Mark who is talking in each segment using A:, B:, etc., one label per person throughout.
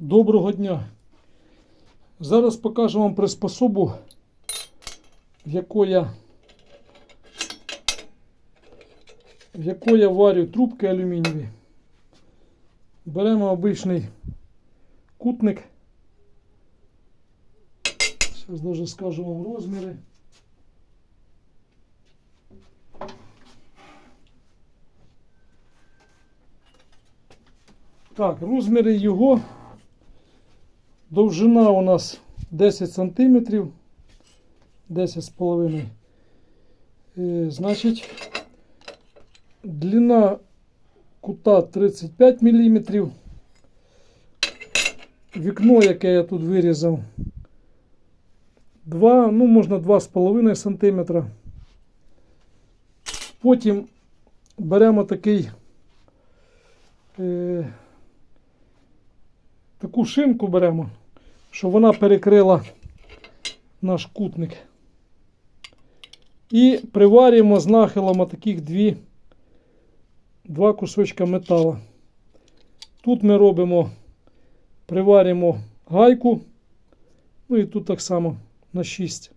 A: Доброго дня. Зараз покажу вам приспособу, в яку я, в яку я варю трубки алюмінієві. Беремо обичний кутник. Зараз даже скажу вам розміри. Так, розміри його. Довжина у нас 10 см. 10 з половиною. Е, Значить, длина кута 35 мм. Вікно, яке я тут вирізав, 2, ну можна 2,5 см. Потім беремо такий е, таку шинку беремо, щоб вона перекрила наш кутник. І приварюємо з нахилом таких дві, два кусочка металу. Тут ми робимо, приварюємо гайку, ну і тут так само на 6.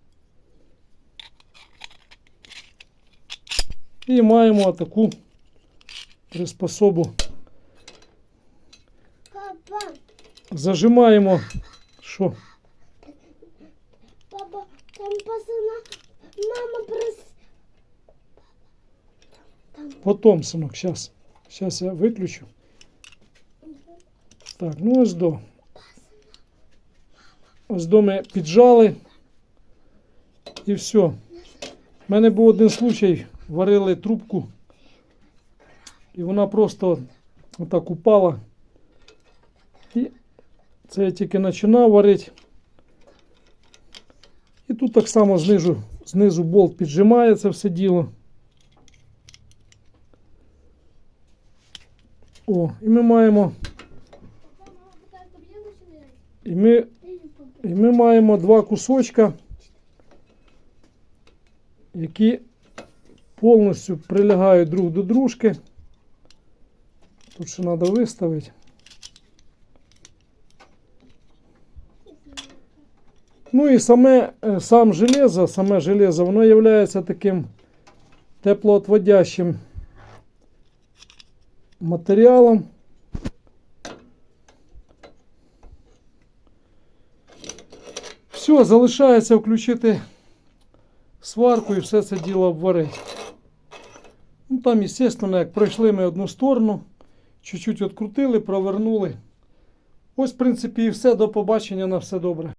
A: І маємо таку приспособу. Зажимаємо, що?
B: папа, там пацана, мама прос... Там,
A: Потом, синок, зараз. Зараз я виключу. Так, ну ось до. Ось до ми піджали. І все. У мене був один случай, варили трубку. І вона просто отак упала. Це я тільки починав варити. І тут так само знизу, знизу болт піджимає це все діло. О, і ми маємо. І ми, і ми маємо два кусочка, які повністю прилягають друг до дружки. Тут ще треба виставити. Ну і саме, е, сам железо, саме железо, воно є таким теплоотводящим матеріалом. Все, залишається включити сварку і все це діло обварити. Ну там, звісно, як пройшли ми одну сторону, чуть-чуть відкрутили, провернули. Ось, в принципі, і все. До побачення на все добре.